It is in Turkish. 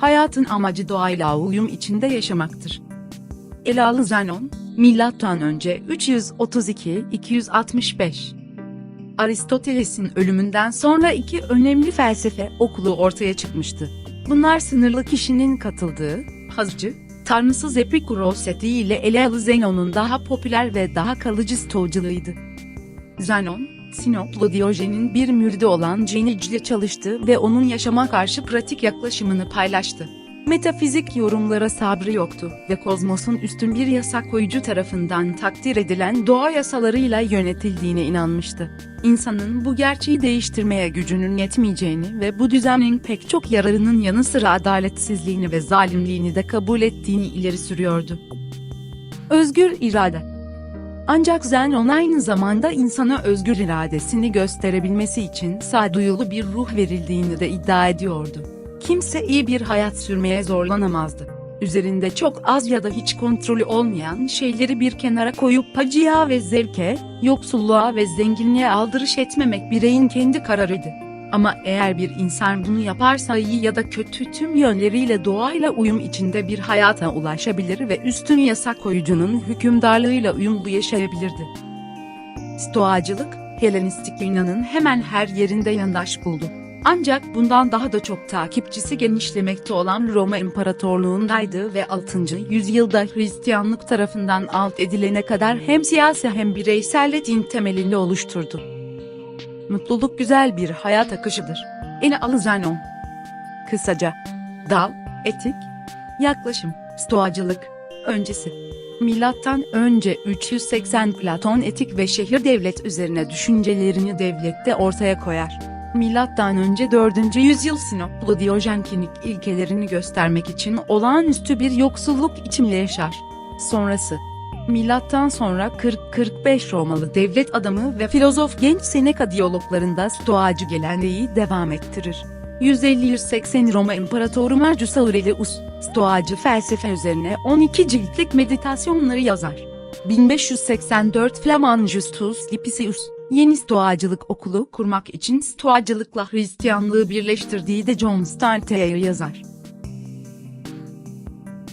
hayatın amacı doğayla uyum içinde yaşamaktır. Elalı Zenon, milattan önce 332-265. Aristoteles'in ölümünden sonra iki önemli felsefe okulu ortaya çıkmıştı. Bunlar sınırlı kişinin katıldığı, hazcı, tanrısız Epikuros etiği ile Elalı Zenon'un daha popüler ve daha kalıcı stoğacılığıydı. Zenon, Sinoplu Diyojen'in bir müridi olan Cenic çalıştı ve onun yaşama karşı pratik yaklaşımını paylaştı. Metafizik yorumlara sabrı yoktu ve kozmosun üstün bir yasak koyucu tarafından takdir edilen doğa yasalarıyla yönetildiğine inanmıştı. İnsanın bu gerçeği değiştirmeye gücünün yetmeyeceğini ve bu düzenin pek çok yararının yanı sıra adaletsizliğini ve zalimliğini de kabul ettiğini ileri sürüyordu. Özgür irade ancak Zenon aynı zamanda insana özgür iradesini gösterebilmesi için sağduyulu bir ruh verildiğini de iddia ediyordu. Kimse iyi bir hayat sürmeye zorlanamazdı. Üzerinde çok az ya da hiç kontrolü olmayan şeyleri bir kenara koyup acıya ve zevke, yoksulluğa ve zenginliğe aldırış etmemek bireyin kendi kararıydı. Ama eğer bir insan bunu yaparsa iyi ya da kötü tüm yönleriyle doğayla uyum içinde bir hayata ulaşabilir ve üstün yasak koyucunun hükümdarlığıyla uyumlu yaşayabilirdi. Stoacılık, Helenistik Yunan'ın hemen her yerinde yandaş buldu. Ancak bundan daha da çok takipçisi genişlemekte olan Roma İmparatorluğundaydı ve 6. yüzyılda Hristiyanlık tarafından alt edilene kadar hem siyasi hem bireysel din temelini oluşturdu. Mutluluk güzel bir hayat akışıdır. Ene Alızanon. Kısaca. Dal, etik, yaklaşım, stoacılık, öncesi. Milattan önce 380 Platon etik ve şehir devlet üzerine düşüncelerini devlette ortaya koyar. Milattan önce 4. yüzyıl Sinoplu Diyojen klinik ilkelerini göstermek için olağanüstü bir yoksulluk içinde yaşar. Sonrası Milattan sonra 40-45 Romalı devlet adamı ve filozof genç Seneca diyaloglarında stoacı geleneği devam ettirir. 150-180 Roma İmparatoru Marcus Aurelius, stoacı felsefe üzerine 12 ciltlik meditasyonları yazar. 1584 Flaman Justus Lipsius, yeni stoacılık okulu kurmak için stoacılıkla Hristiyanlığı birleştirdiği de John Starteyer yazar.